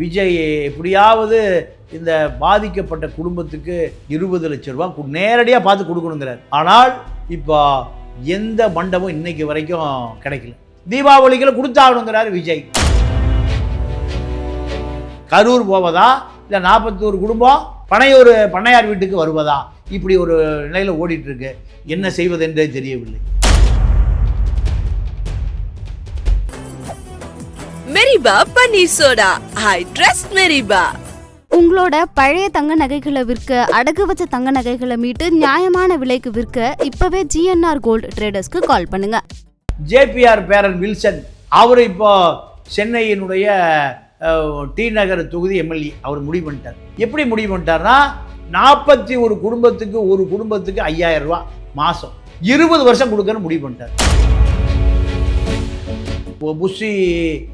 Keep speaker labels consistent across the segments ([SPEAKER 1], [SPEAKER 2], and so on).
[SPEAKER 1] விஜய் எப்படியாவது இந்த பாதிக்கப்பட்ட குடும்பத்துக்கு இருபது லட்சம் ரூபா நேரடியாக பார்த்து கொடுக்கணுங்கிறார். ஆனால் இப்போ எந்த மண்டபம் இன்னைக்கு வரைக்கும் கிடைக்கல. தீபாவளிக்குள்ள கொடுத்தாகணுங்கிறார் விஜய். கரூர் போவதா? இல்லை நாற்பத்தோரு குடும்பம்? பனையூர் பண்ணையார் வீட்டுக்கு வருவதா? இப்படி ஒரு நிலையில் ஓடிட்டு இருக்கு. என்ன செய்வதென்றே தெரியவில்லை.
[SPEAKER 2] Meriba Panneer soda. I trust Meriba.
[SPEAKER 3] உங்களோட பழைய தங்க நகைகளை விற்க அடகு வச்ச தங்க நகைகளை மீட்டு நியாயமான விலைக்கு விற்க இப்பவே ஜிஎன்ஆர் கோல்டு ட்ரேடர்ஸ்க்கு கால் பண்ணுங்க.
[SPEAKER 1] ஜேபிஆர் பேரன் வில்சன் அவர் இப்போ சென்னையினுடைய டி நகர் தொகுதி எம்எல்ஏ. அவர் முடிவு பண்ணிட்டார். எப்படி முடிவு பண்ணிட்டார்னா நாற்பத்தி ஒரு குடும்பத்துக்கு ஒரு குடும்பத்துக்கு ஐயாயிரம் ரூபாய் மாதம் இருபது வருஷம் கொடுக்கணும்னு முடிவு பண்ணிட்டார். புஷி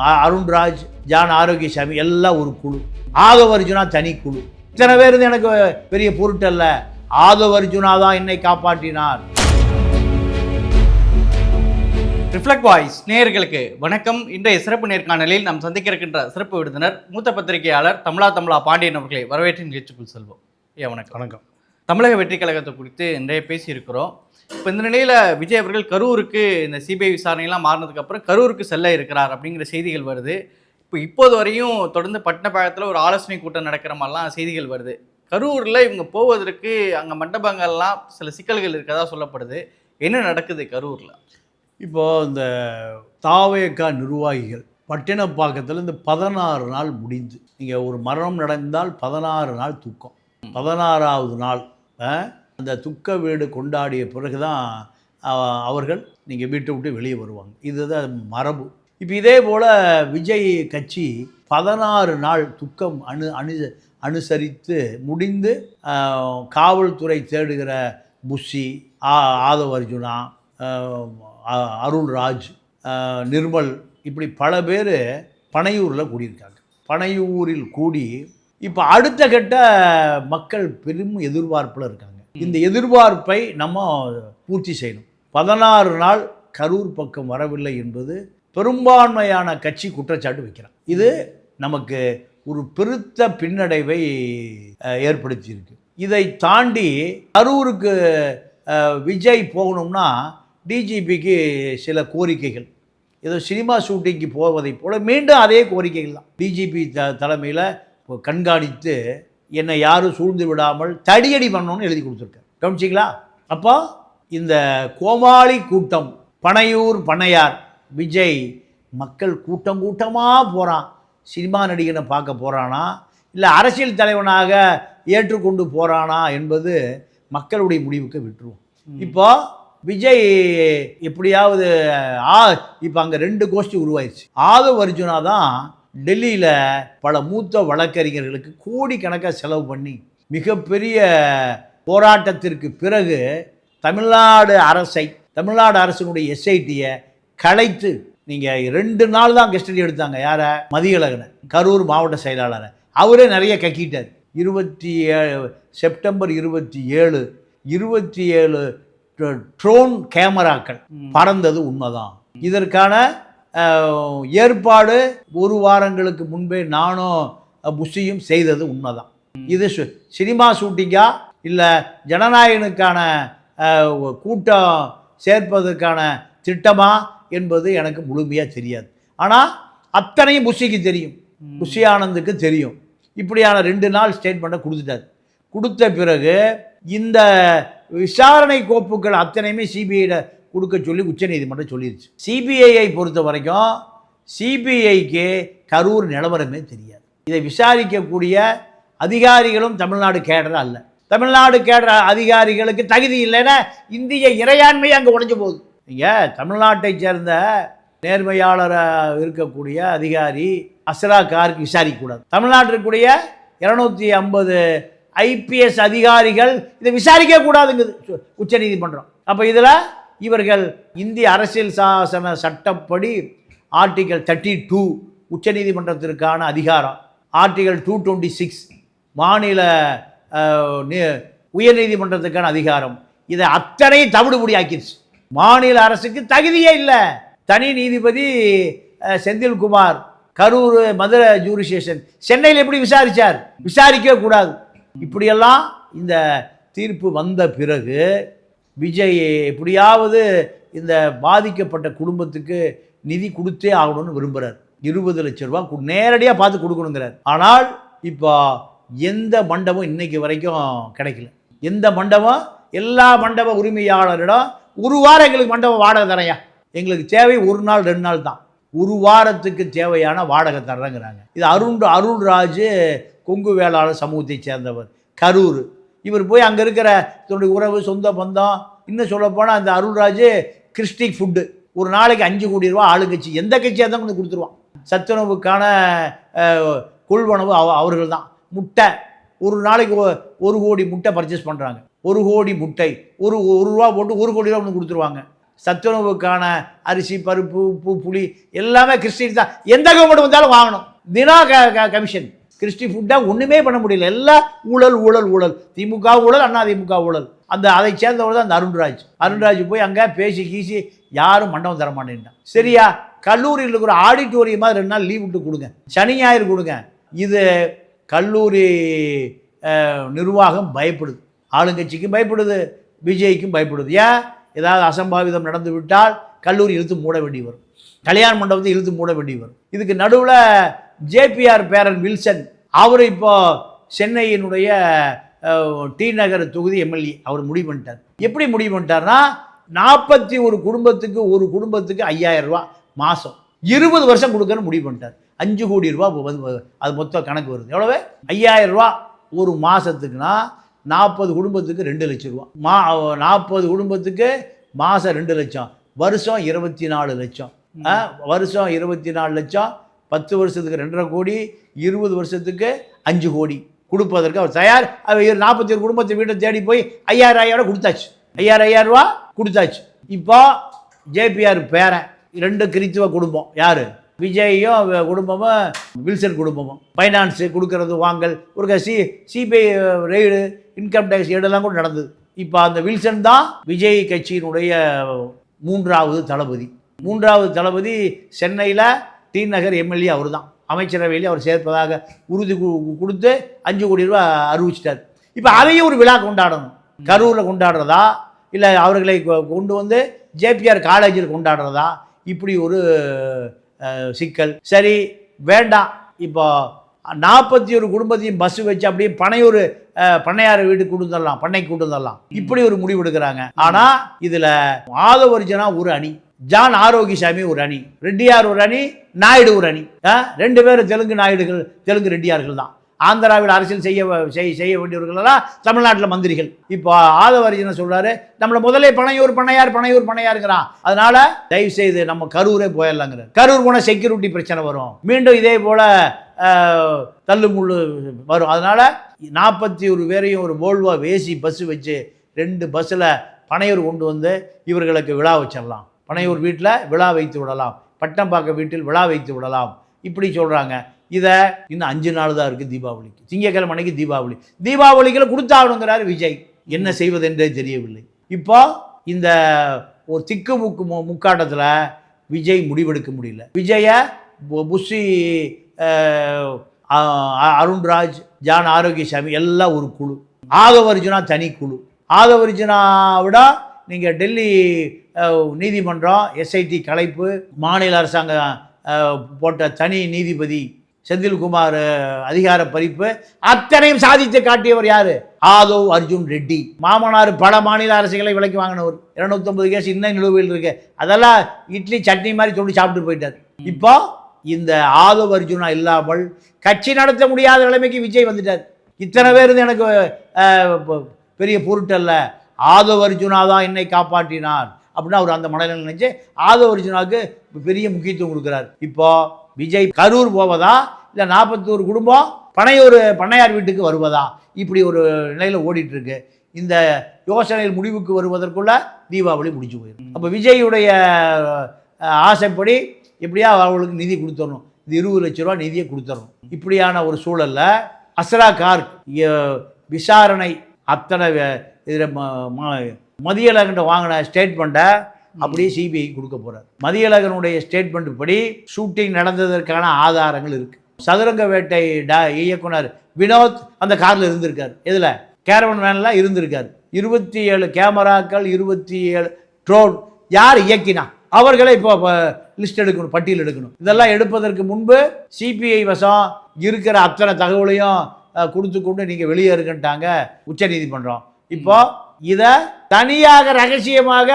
[SPEAKER 1] அ- அருண்ராஜ் ஜான் ஆரோக்கியசாமி எல்லாம் ஒரு குழு. ஆதவ அர்ஜுனா தனி குழு. இத்தனை பேர் இருந்து எனக்கு பெரிய பொருட்டல்ல ஆதவ அர்ஜுனா தான் என்னை காப்பாற்றினார்.
[SPEAKER 4] ரிஃப்ளெக்ட் வாய்ஸ் நேயர்களுக்கு வணக்கம். இன்றைய சிறப்பு நேர்காணலில் நாம் சந்திக்க இருக்கின்ற சிறப்பு விருந்தினர் மூத்த பத்திரிகையாளர் தமிழா தமிழா பாண்டியன் அவர்களை வரவேற்று நிகழ்ச்சிக்குள் செல்வோம். ஐயா வணக்கம்.
[SPEAKER 1] வணக்கம்.
[SPEAKER 4] தமிழக வெற்றி கழகத்தை குறித்து நிறைய பேசியிருக்கிறோம். இப்போ இந்த நிலையில் விஜய் அவர்கள் கரூருக்கு இந்த சிபிஐ விசாரணையெல்லாம் மாறினதுக்கப்புறம் கரூருக்கு செல்ல இருக்கிறார் அப்படிங்கிற செய்திகள் வருது. இப்போ இப்போது வரையும் தொடர்ந்து பட்டினப்பாக்கத்தில் ஒரு ஆலோசனை கூட்டம் நடக்கிற மாதிரிலாம் செய்திகள் வருது. கரூரில் இவங்க போவதற்கு அங்கே மண்டபங்கள்லாம் சில சிக்கல்கள் இருக்கதா சொல்லப்படுது. என்ன நடக்குது கரூரில்?
[SPEAKER 1] இப்போது இந்த தாவேக்கா நிர்வாகிகள் பட்டினப்பாக்கத்தில் இந்த பதினாறு நாள் முடிந்து. நீங்கள் ஒரு மரணம் நடந்தால் பதினாறு நாள் தூக்கம். பதினாறாவது நாள் அந்த துக்க வீடு கொண்டாடிய பிறகு தான் அவர்கள் நீங்கள் வீட்டை விட்டு வெளியே வருவாங்க. இதுதான் மரபு. இப்போ இதே போல் விஜய் கட்சி பதினாறு நாள் துக்கம் அனு அனு அனுசரித்து முடிந்து காவல்துறை தேடுகிற புஷி ஆ ஆதவ அர்ஜுனா அ- அருள்ராஜ் நிர்மல் இப்படி பல பேர் பனையூரில் கூடியிருக்காங்க. பனையூரில் கூடி இப்போ அடுத்த கட்ட மக்கள் பெரும் எதிர்பார்ப்பில் இருக்காங்க. இந்த எதிர்பார்ப்பை நம்ம பூர்த்தி செய்யணும். பதினாறு நாள் கரூர் பக்கம் வரவில்லை என்பது பெரும்பான்மையான கட்சி குற்றச்சாட்டு வைக்கிறான். இது நமக்கு ஒரு பெருத்த பின்னடைவை ஏற்படுத்தியிருக்கு. இதை தாண்டி கரூருக்கு விஜய் போகணும்னா டிஜிபிக்கு சில கோரிக்கைகள். ஏதோ சினிமா ஷூட்டிங்க்கு போவதைப் போல மீண்டும் அதே கோரிக்கைகள் தான். டிஜிபி த தலைமையில் கண்காணித்து என்னை யாரும் சூழ்ந்து விடாமல் தடியடி பண்ணணும்னு எழுதி கொடுத்துருக்காரு கவனிச்சிங்களா? அப்போ இந்த கோமாளி கூட்டம் பனையூர் பண்ணையார் விஜய் மக்கள் கூட்டம் கூட்டமாக போகிறான் சினிமா நடிகனை பார்க்க போகிறானா இல்லை அரசியல் தலைவனாக ஏற்றுக்கொண்டு போகிறானா என்பது மக்களுடைய முடிவுக்கு விட்டுருவோம். இப்போ விஜய் எப்படியாவது ஆ இப்போ அங்கே ரெண்டு கோஷ்டி உருவாயிருச்சு. ஆதவ் அர்ஜுனா தான் டெல்லியில் பல மூத்த வழக்கறிஞர்களுக்கு கோடிக்கணக்காக செலவு பண்ணி மிகப்பெரிய போராட்டத்திற்கு பிறகு தமிழ்நாடு அரசை தமிழ்நாடு அரசினுடைய எஸ்ஐடியை கலைத்து நீங்கள் ரெண்டு நாள் தான் கஸ்டடி எடுத்தாங்க. யாரை? மதியழகனை கரூர் மாவட்ட செயலாளரை. அவரே நிறைய கக்கிட்டார். இருபத்தி ஏழு செப்டம்பர் இருபத்தி ஏழு இருபத்தி ஏழு ட்ரோன் கேமராக்கள் பறந்தது உண்மைதான். இதற்கான ஏற்பாடு ஒரு வாரங்களுக்கு முன்பே நானும் அஹ், புஷியும் செய்தது உண்மைதான். இது சினிமா ஷூட்டிங்கா? இல்லை ஜனநாயகனுக்கான கூட்டம் சேர்ப்பதற்கான திட்டமா என்பது எனக்கு முழுமையாக தெரியாது. ஆனால் அத்தனையும் புஷிக்கு தெரியும். புஷி ஆனந்துக்கு தெரியும். இப்படியான ரெண்டு நாள் ஸ்டேட்மெண்ட்டை கொடுத்துட்டார். கொடுத்த பிறகு இந்த விசாரணை கோப்புகள் அத்தனையுமே சிபிஐட கொடுக்க சொல்லி உச்சநீதிமன்றம் சொல்லிருச்சு. சிபிஐயை பொறுத்த வரைக்கும் சிபிஐக்கு கரூர் நிலவரமே தெரியாது. இதை விசாரிக்கக்கூடிய அதிகாரிகளும் தமிழ்நாடு கேடரா அல்ல. தமிழ்நாடு கேடரா அதிகாரிகளுக்கு தகுதி இல்லைன்னா இந்திய இறையாண்மை அங்கே உடைஞ்சு போகுது. நீங்கள் தமிழ்நாட்டை சேர்ந்த நேர்மையாளராக இருக்கக்கூடிய அதிகாரி அஸ்ரா கார்க்கு விசாரிக்கக்கூடாது. தமிழ்நாட்டிற்குரிய இரநூத்தி ஐம்பது ஐபிஎஸ் அதிகாரிகள் இதை விசாரிக்க கூடாதுங்குது உச்சநீதிமன்றம் அப்போ இதில் இவர்கள் இந்திய அரசியல் சாசன சட்டப்படி ஆர்டிகல் தேர்ட்டி டூ உச்சநீதிமன்றத்திற்கான அதிகாரம். ஆர்டிகல் டூ டுவெண்ட்டி சிக்ஸ் மாநில உயர்நீதிமன்றத்துக்கான அதிகாரம். இதை அத்தனை தவிடுபடி ஆக்கிடுச்சு மாநில அரசுக்கு தகுதியே இல்லை. தனி நீதிபதி செந்தில்குமார் கரூர் மதுரை ஜூரிசேஷன் சென்னையில் எப்படி விசாரிச்சார்? விசாரிக்கவே கூடாது. இப்படியெல்லாம் இந்த தீர்ப்பு வந்த பிறகு விஜய் எப்படியாவது இந்த பாதிக்கப்பட்ட குடும்பத்துக்கு நிதி கொடுத்தே ஆகணும்னு விரும்புகிறார் இருபது லட்ச ரூபா நேரடியாக பார்த்து கொடுக்கணுங்கிறார். ஆனால் இப்போ எந்த மண்டபம் இன்னைக்கு வரைக்கும் கிடைக்கல. எந்த மண்டபம்? எல்லா மண்டப உரிமையாளரிடம் ஒரு வாரம் எங்களுக்கு மண்டபம் வாடகை தரையா எங்களுக்கு தேவை ஒரு நாள் ரெண்டு நாள் தான். ஒரு வாரத்துக்கு தேவையான வாடகை தர்றேங்கிறாங்க. இது அருண் அருள்ராஜ் கொங்கு வேளாளர் சமூகத்தை சேர்ந்தவர். கரூர். இவர் போய் அங்கே இருக்கிற தன்னுடைய உறவு சொந்த பந்தம் இன்னும் சொல்லப்போனால் அந்த அருள்ராஜ் கிறிஸ்டிக் ஃபுட்டு ஒரு நாளைக்கு அஞ்சு கோடி ரூபா ஆளுங்கட்சி. எந்த கட்சியாக இருந்தாலும் கொண்டு கொடுத்துருவான். சத்துணவுக்கான கொள்வனவு அவ அவர்கள் தான் முட்டை. ஒரு நாளைக்கு ஒரு கோடி முட்டை பர்ச்சேஸ் பண்ணுறாங்க ஒரு கோடி முட்டை. ஒரு ஒரு ரூபா போட்டு ஒரு கோடி ரூபா ஒன்று கொடுத்துருவாங்க. சத்துணவுக்கான அரிசி பருப்பு உப்பு புளி எல்லாமே கிறிஸ்டின் தான். எந்த கவர்மெண்ட் வந்தாலும் வாங்கணும். தினா க க- கமிஷன் கிறிஸ்டி ஃபுட்டாக ஒன்றுமே பண்ண முடியல. எல்லாம் ஊழல் ஊழல் ஊழல். திமுக ஊழல் அண்ணா திமுக ஊழல். அந்த அதை சேர்ந்தவர் தான் அந்த அருண்ராஜ். அருண்ராஜ் போய் அங்கே பேசி கீசி யாரும் மண்டபம் தர மாட்டேன்ட்டான். சரியா? கல்லூரியில் இருக்கிற ஆடிட்டோரியமாக ரெண்டு நாள் லீவ் விட்டு கொடுங்க. சனி ஞாயிறு கொடுங்க. இது கல்லூரி நிர்வாகம் பயப்படுது. ஆளுங்கட்சிக்கும் பயப்படுது. விஜய்க்கும் பயப்படுது. ஏன்? ஏதாவது அசம்பாவிதம் நடந்து விட்டால் கல்லூரி இழுத்து மூட வேண்டி வரும். கல்யாண மண்டபத்தை இழுத்து மூட வேண்டி வரும். இதுக்கு நடுவில் ஜேபிஆர் பேரன் வில்சன் அவர் இப்போ சென்னையினுடைய டி நகர் தொகுதி எம்எல்ஏ. அவர் முடிவு பண்ணிட்டார். எப்படி முடிவு பண்ணிட்டார்னா நாற்பத்தி ஒரு குடும்பத்துக்கு ஒரு குடும்பத்துக்கு ஐயாயிரம் ரூபா மாதம் இருபது வருஷம் கொடுக்கணும்னு முடிவு பண்ணிட்டார். அஞ்சு கோடி ரூபா வந்து அது மொத்த கணக்கு வருது. எவ்வளவு? ஐயாயிரம் ரூபா ஒரு மாதத்துக்குனா நாற்பது குடும்பத்துக்கு ரெண்டு லட்சம் ரூபா. மா நாற்பது குடும்பத்துக்கு மாதம் ரெண்டு லட்சம். வருஷம் இருபத்தி நாலு லட்சம். வருஷம் இருபத்தி நாலு லட்சம். பத்து வருஷத்துக்கு ரெண்டரை கோடி இருபது வருஷத்துக்கு அஞ்சு கோடி கொடுப்பதற்கு அவர் தயார். அவர் நாற்பத்தி ஒரு குடும்பத்தை வீட்டை தேடி போய் ஐயாயிரம் ஐயாயிரம் கொடுத்தாச்சு. ஐயாயிரம் ஐயாயிரம் ரூபா கொடுத்தாச்சு. இப்போ ஜேபிஆர் பேரன் ரெண்டு கிறித்துவ குடும்பம். யார்? விஜயும் குடும்பமும் வில்சன் குடும்பமும். ஃபைனான்ஸு கொடுக்கறது வாங்கல் ஒரு C CBI raid income tax ரெய்டெல்லாம் கூட நடந்தது. இப்போ அந்த வில்சன் தான் விஜய் கட்சியினுடைய மூன்றாவது தளபதி. மூன்றாவது தளபதி சென்னையில் டி நகர் எம்எல்ஏ அவர் தான் அமைச்சரவையில் அவர் சேர்ப்பதாக உறுதி கொடுத்து அஞ்சு கோடி ரூபா அறிவிச்சிட்டார். இப்போ அதையும் ஒரு விழா கொண்டாடணும். கரூரில் கொண்டாடுறதா? இல்லை அவர்களை கொ- கொண்டு வந்து ஜேபிஆர் காலேஜில் கொண்டாடுறதா? இப்படி ஒரு சிக்கல். சரி வேண்டாம். இப்போ நாற்பத்தி ஒரு குடும்பத்தையும் பஸ் வச்சு அப்படியே பனையூர் பண்ணையார் வீட்டுக்கு கொண்டு வந்துடலாம். பண்ணைக்கு கொண்டு வந்துடலாம். இப்படி ஒரு முடிவு எடுக்கிறாங்க. ஆனால் இதில் ஆதவர்ஜனா ஒரு அணி. ஜான் ஆரோக்கியசாமி ஒரு அணி ரெட்டியார் ஒரு அணி நாயுடு ஒரு அணி. ஆ, ரெண்டு பேரும் தெலுங்கு நாயுடுகள் தெலுங்கு ரெட்டியார்கள் தான். ஆந்திராவில் அரசியல் செய்ய செய்ய செய்ய வேண்டியவர்களெல்லாம் தமிழ்நாட்டில் மந்திரிகள். இப்போ ஆதவர்ஜன சொல்கிறாரு நம்மளை முதலே பனையூர் பண்ணையார் பனையூர் பனையாருங்கிறான். அதனால தயவு செய்து நம்ம கரூரே போயிடலாங்கிறார். கரூர் போனால் செக்யூரிட்டி பிரச்சனை வரும். மீண்டும் இதே போல் தள்ளுமுள்ளு வரும். அதனால் நாற்பத்தி ஒரு பேரையும் ஒரு போல்வா வேசி பஸ் வச்சு ரெண்டு பஸ்ஸில் பனையூர் கொண்டு வந்து இவர்களுக்கு விழா வச்சிடலாம். பனையூர் வீட்டில் விழா வைத்து விடலாம். பட்டம்பாக்க வீட்டில் விழா வைத்து விடலாம். இப்படி சொல்கிறாங்க இதை இன்னும் அஞ்சு நாள் தான் இருக்குது தீபாவளிக்கு. திங்கக்கிழமை அன்னைக்கு தீபாவளி. தீபாவளிக்கில் கொடுத்தாகணுங்கிறாரு விஜய். என்ன செய்வதென்றே தெரியவில்லை. இப்போ இந்த ஒரு திக்கு முக்கு மு முக்காட்டத்தில் விஜய் முடிவெடுக்க முடியல. விஜயை பு- புஷி அ- அருண்ராஜ் ஜான் ஆரோக்கியசாமி எல்லாம் ஒரு குழு. ஆகவர்ஜுனா தனி குழு. ஆகவர்ஜுனா விட நீங்கள் டெல்லி நீதிமன்றம் எஸ்ஐடி கலைப்பு மாநில அரசாங்கம் போட்ட தனி நீதிபதி செந்தில்குமார் அதிகார பறிப்பு அத்தனையும் சாதித்து காட்டியவர் யாரு? ஆதவ் அர்ஜுன் ரெட்டி. மாமனார் பல மாநில அரசுகளை விலைக்கு வாங்கினவர். இருநூத்தொம்பது கேஸ் இன்னும் நிலுவையில் இருக்கு. அதெல்லாம் இட்லி சட்னி மாதிரி தொண்டு சாப்பிட்டு போயிட்டார். இப்போ இந்த ஆதவ் அர்ஜுனா இல்லாமல் கட்சி நடத்த முடியாத நிலைமைக்கு விஜய் வந்துட்டார். இத்தனை பேர் இருந்து எனக்கு பெரிய பொருட்டல்ல. ஆதவ் அர்ஜுனா தான் என்னை காப்பாற்றினார். அப்படின்னு அவர் அந்த மனநிலை நினைச்சு ஆதோ அர்ஜுனாவுக்கு பெரிய முக்கியத்துவம் கொடுக்குறார். இப்போ விஜய் கரூர் போவதா? இல்லை நாற்பத்தோரு குடும்பம்? பனையூர் பண்ணையார் வீட்டுக்கு வருவதா? இப்படி ஒரு நிலையில் ஓடிட்டு இருக்கு இந்த யோசனையில் முடிவுக்கு வருவதற்குள்ள தீபாவளி முடிஞ்சு போயிடும். அப்போ விஜயுடைய ஆசைப்படி எப்படியா அவங்களுக்கு நிதி கொடுத்துடணும். இது இருபது லட்ச ரூபா நிதியை கொடுத்துடணும். இப்படியான ஒரு சூழல்ல அஸ்ரா கார்க் விசாரணை அத்தனை இதில் மதியலங்கிட்ட வாங்கின ஸ்டேட்மெண்ட்டை அப்படியே சிபிஐ கொடுக்க போறார். மதியழகனுடைய ஸ்டேட்மெண்ட் படி ஷூட்டிங் நடந்ததற்கான ஆதாரங்கள் இருக்கு. சதுரங்க வேட்டை டா இயக்குனர் வினோத் அந்த கார்ல இருந்திருக்காரு. எதுல? கேரவன் வேன்ல இருந்திருக்காரு. இருபத்தி ஏழு கேமராக்கள் இருபத்தி ஏழு ட்ரோன் யார் இயக்கினா? அவர்களை இப்போ லிஸ்ட் எடுக்கணும் பட்டியல் எடுக்கணும். இதெல்லாம் எடுப்பதற்கு முன்பு சிபிஐ வசம் இருக்கிற அத்தனை தகவலையும் கொடுத்து கொண்டு நீங்கள் வெளியே இருக்கின்ட்டாங்க உச்சநீதிமன்றம். இப்போ இதை தனியாக ரகசியமாக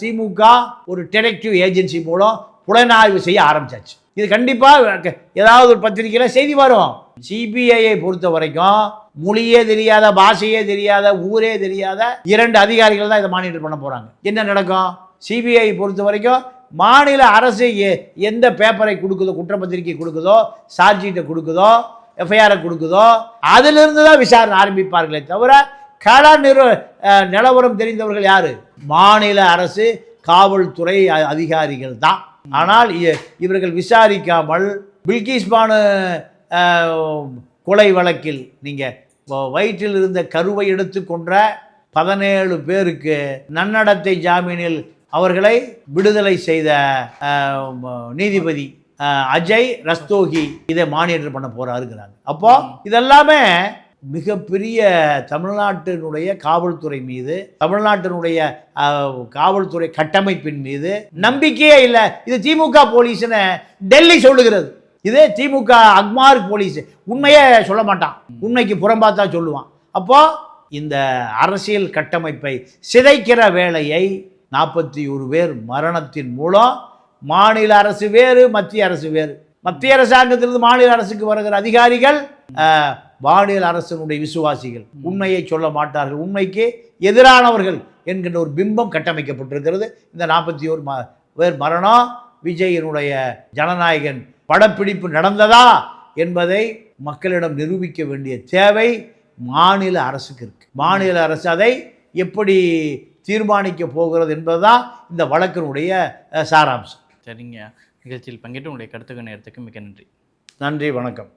[SPEAKER 1] திமுக ஒரு டிடெக்டிவ் ஏஜென்சி மூலம் புலனாய்வு செய்ய ஆரம்பிச்சாச்சு. இது கண்டிப்பாக ஏதாவது ஒரு பத்திரிக்கையில் செய்தி வரும். சிபிஐயை பொறுத்த வரைக்கும் மொழியே தெரியாத பாஷையே தெரியாத ஊரே தெரியாத இரண்டு அதிகாரிகள் தான் இதை மானிட்டர் பண்ண போகிறாங்க என்ன நடக்கும்? சிபிஐ பொறுத்த வரைக்கும் மாநில அரசு எந்த பேப்பரை கொடுக்குதோ குற்றப்பத்திரிக்கை கொடுக்குதோ சார்ஜீட்டை கொடுக்குதோ எஃப்ஐஆரை கொடுக்குதோ அதிலிருந்து தான் விசாரணை ஆரம்பிப்பார்களே தவிர கள நிறு நிலவரம் தெரிந்தவர்கள் யாரு? மாநில அரசு காவல்துறை அதிகாரிகள் தான். ஆனால் இவர்கள் விசாரிக்காமல் பில்கிஸ் பானு கொலை வழக்கில் நீங்கள் வயிற்றில் இருந்த கருவை எடுத்து கொன்ற பதினேழு பேருக்கு நன்னடத்தை ஜாமீனில் அவர்களை விடுதலை செய்த நீதிபதி அஜய் ரஸ்தோகி இதை மானிட்டர் பண்ண போறாருங்கிறாங்க. அப்போ இதெல்லாமே மிகப்பெரிய தமிழ்நாட்டினுடைய காவல்துறை மீது தமிழ்நாட்டினுடைய காவல்துறை கட்டமைப்பின் மீது நம்பிக்கையே இல்லை. இது திமுக போலீஸ்னு டெல்லி சொல்லுகிறது. இதே திமுக அக்மார் போலீஸ் உண்மையே சொல்ல மாட்டான். உண்மைக்கு புறம்பாத்தா சொல்லுவான். அப்போ இந்த அரசியல் கட்டமைப்பை சிதைக்கிற வேலையை நாற்பத்தி ஒரு பேர் மரணத்தின் மூலம் மாநில அரசு வேறு மத்திய அரசு வேறு. மத்திய அரசாங்கத்திலிருந்து மாநில அரசுக்கு வருகிற அதிகாரிகள் மாநில அரசினுடைய விசுவாசிகள் உண்மையை சொல்ல மாட்டார்கள். உண்மைக்கு எதிரானவர்கள் என்கின்ற ஒரு பிம்பம் கட்டமைக்கப்பட்டிருக்கிறது. இந்த நாற்பத்தி ஒரு ம பேர் மரணம் விஜயனுடைய ஜனநாயகன் படப்பிடிப்பு நடந்ததா என்பதை மக்களிடம் நிரூபிக்க வேண்டிய தேவை மாநில அரசுக்கு இருக்கு. மாநில அரசு அதை எப்படி தீர்மானிக்க போகிறது என்பதுதான் இந்த வழக்கினுடைய சாராம்சம்.
[SPEAKER 4] சரிங்க. நிகழ்ச்சியில் பங்கேற்று உங்களுடைய கருத்துக்கள் நேரத்துக்கு மிக நன்றி.
[SPEAKER 1] நன்றி வணக்கம்.